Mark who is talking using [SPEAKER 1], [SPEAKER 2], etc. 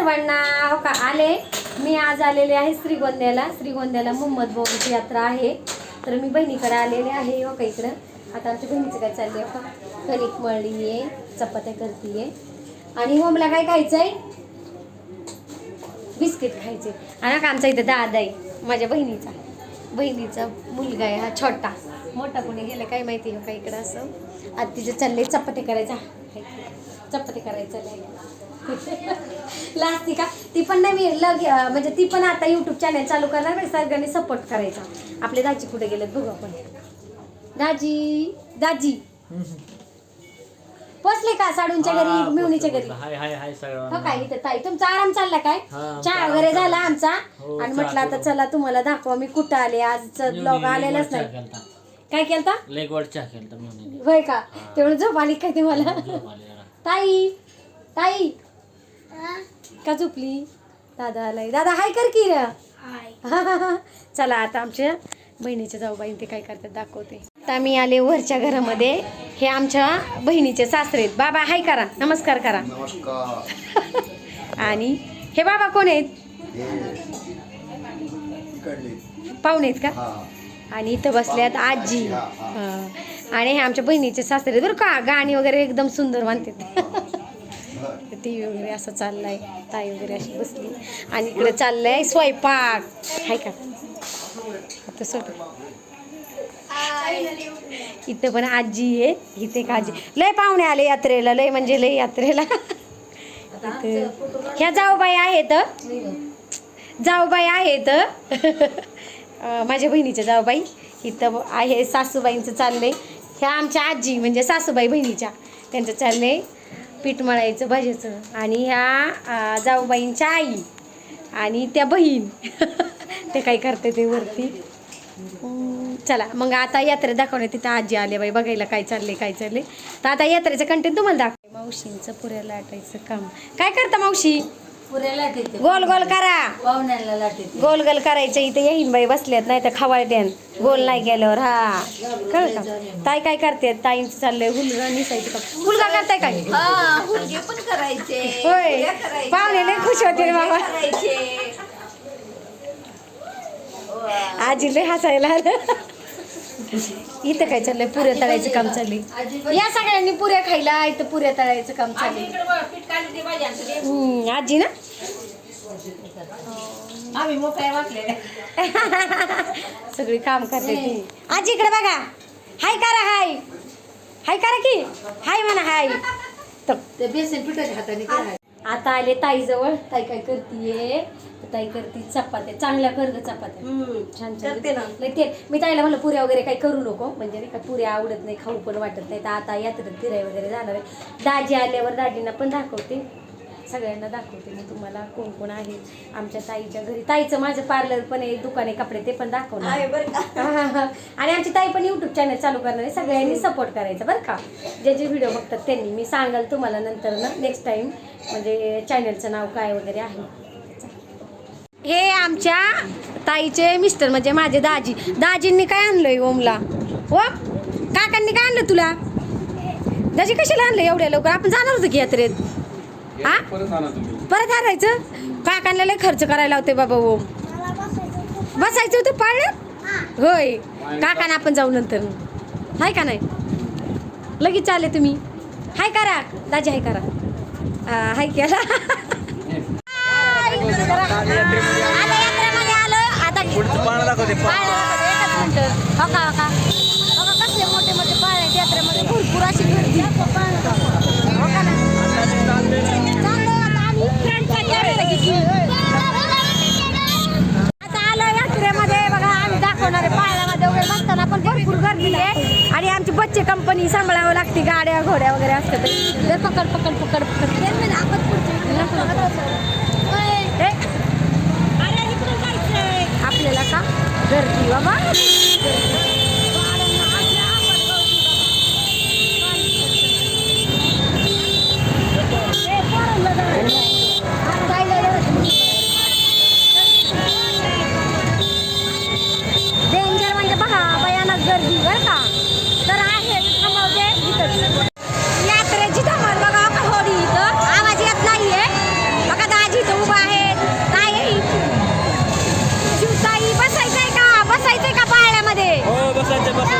[SPEAKER 1] सर्वांना हो का? आले. मी आज आलेले आहे श्रीगोंद्याला. श्रीगोंद्याला मोहम्मद भाऊंची यात्रा आहे. तर मी बहिणीकडे आलेले आहे हो का इकडं? आता आमच्या बहिणीचं काय चाललंय का कणिक मळली आहे चपात्या करतीये. आणि होमला काय खायचं आहे बिस्किट खायचे आणि का आमचा इथे दादा आहे माझ्या बहिणीचा. बहिणीचा मुलगा आहे हा छोटा. मोठा कोणी गेला काय माहिती आहे हो का इकडं असं? आता तिचे चालले चपाती करायचा. चपाती करायचं लास्ट का ती पण नाही मी लग म्हणजे ती पण आता युट्यूब चॅनल चालू करणार म्हणजे सगळ्यांनी सपोर्ट करायचा. आपले दाजी कुठे गेलेत बघू आपण. दाजी दाजी. पोचले का साडूंच्या घरी मिवणीच्या घरी?
[SPEAKER 2] हाय हाय हाय
[SPEAKER 1] हो
[SPEAKER 2] सगळं
[SPEAKER 1] काय इथं ताई? तुमचा आराम चालला काय?
[SPEAKER 2] हा,
[SPEAKER 1] चहा
[SPEAKER 2] आराम
[SPEAKER 1] वगैरे. झाला आमचा?
[SPEAKER 2] हो,
[SPEAKER 1] आणि
[SPEAKER 2] चहा
[SPEAKER 1] म्हटलं आता
[SPEAKER 2] करू.
[SPEAKER 1] चला तुम्हाला दाखवा. मी कुठं आले? आज ब्लॉग आलेलाच नाही. काय केलता?
[SPEAKER 2] लेग वर चहा केलता म्हणून
[SPEAKER 1] होय का? तेवढं झोप आली काय ते मला?
[SPEAKER 2] झोप आली जरा.
[SPEAKER 1] ताई ताई. का झोपली? दादा आलाय. दादा हाय कर की रे. चला आता आमच्या बहिणीच्या जाऊबाई ते काय करतात दाखवते. आता मी आले वरच्या घरामध्ये. हे आमच्या बहिणीचे सासरे आहेत. बाबा हाय करा. नमस्कार करा.
[SPEAKER 3] नमस्कार.
[SPEAKER 1] आणि हे बाबा कोण आहेत?
[SPEAKER 3] हे
[SPEAKER 1] पाहुणे आहेत का?
[SPEAKER 3] हा.
[SPEAKER 1] आणि इथं बसल्यात आजी. आणि हे आमच्या बहिणीचे सासरे आहेत. बरं का? गाणी वगैरे एकदम सुंदर म्हणतात. टी व्ही वगैरे असं चाललंय ताई वगैरे अशी बसली. आणि इकडे चाललंय स्वयंपाक. हाय का? आता स्वयंपाक इथं पण आजी आहे. इथे का आजी. लय पाहुणे आले यात्रेला. लय म्हणजे लय यात्रेला. इथं. ह्या जाऊबाई आहेत. जाऊबाई आहेत. माझ्या बहिणीच्या जाऊबाई. इथं आहे सासूबाईंचं चाललंय. ह्या आमच्या आजी म्हणजे सासूबाई बहिणीच्या. त्यांचं चाललंय. पीठ मळायचं भाज्याचं. आणि ह्या जाऊबाईंच्या आई आणि त्या बहीण. ते काय करते ते वरती. चला मग आता यात्रा दाखवणे तिथं आजी आले बाई बघायला काय चाललंय काय चाललंय. तर आता यात्रेचं कंटेंट तुम्हाला दाखव मावशींचं पुऱ्या लाटायचं काम. काय करता मावशी?
[SPEAKER 4] पुऱ्या लाटायचे
[SPEAKER 1] गोल गोल करा गोल गोल करायचं. इथे येईन बाई बसल्यात नाही तर खवाळ द्यान गोल नाही गेल्यावर हा. कळ का? ताई काय करते? ताईंचं चाललंय हुलगा निसायचं का? हुलगा करताय काय?
[SPEAKER 4] हा हुलगे पण करायचे.
[SPEAKER 1] होय. पाहुणे लय खुश होते बाबा. आजी लय हसायला आलं इथं काय चाललंय? पुऱ्या तळायचं काम चाललंय. या सगळ्यांनी पुऱ्या खायला इथं पुऱ्या तळायचं काम. हम्म, आजी ना?
[SPEAKER 4] आम्ही मोकळ्या वाटलेल्या
[SPEAKER 1] सगळी काम करते ती. आजी इकडे बघा. हाय करा हाय. हाय करा की? हाय म्हणा हाय. तर
[SPEAKER 4] बेसन पिठाच्या हाताने
[SPEAKER 1] आता आले ताई जवळ ताई काय करतीये? ताई करती चपात्या चांगल्या कर चपात्या. छान छान.
[SPEAKER 4] करते ना.
[SPEAKER 1] ते मी ताईला म्हणलं पुऱ्या वगैरे काही करू नको. म्हणजे नाही का पुऱ्या आवडत नाही खाऊ पण वाटत नाही. तर आता यात्रेत फिराय वगैरे जाणार आहे. दाजी आल्यावर दाजींना पण दाखवते. सगळ्यांना दाखवते मी तुम्हाला कोण कोण आहे आमच्या ताईच्या घरी. ताईचं माझं पार्लर पण आहे दुकान आहे कपडे ते पण दाखवणार.
[SPEAKER 4] आहे बरं का.
[SPEAKER 1] आणि आमची ताई पण युट्यूब चॅनल चालू करणार आहे सगळ्यांनी सपोर्ट करायचा बरं का? जे जे व्हिडिओ बघतात त्यांनी. मी सांगाल तुम्हाला नंतर ना नेक्स्ट टाइम म्हणजे चॅनलचं नाव काय वगैरे आहे. हे आमच्या ताईचे मिस्टर म्हणजे माझे दाजी. दाजींनी काय आणलंय ओमला? हो? काकांनी काय आणलं तुला? दाजी कशाला आणलं एवढ्या लवकर? आपण जाणार होतो की यात्रेत. हा? परत आणायचं? काकांना लय खर्च करायला होते बाबा ओम बसायचं होतं पाळण्यात होय. काकांना आपण जाऊ नंतर. हाय का नाही? लगेच चालले तुम्ही. हाय करा. दाजी हाय करा. हाय केला आता खूपच कंपनी सांभाळावं लागते गाड्या घोड्या वगैरे असतात. पकड पकड पकड पकड. Boss Anjan, Boss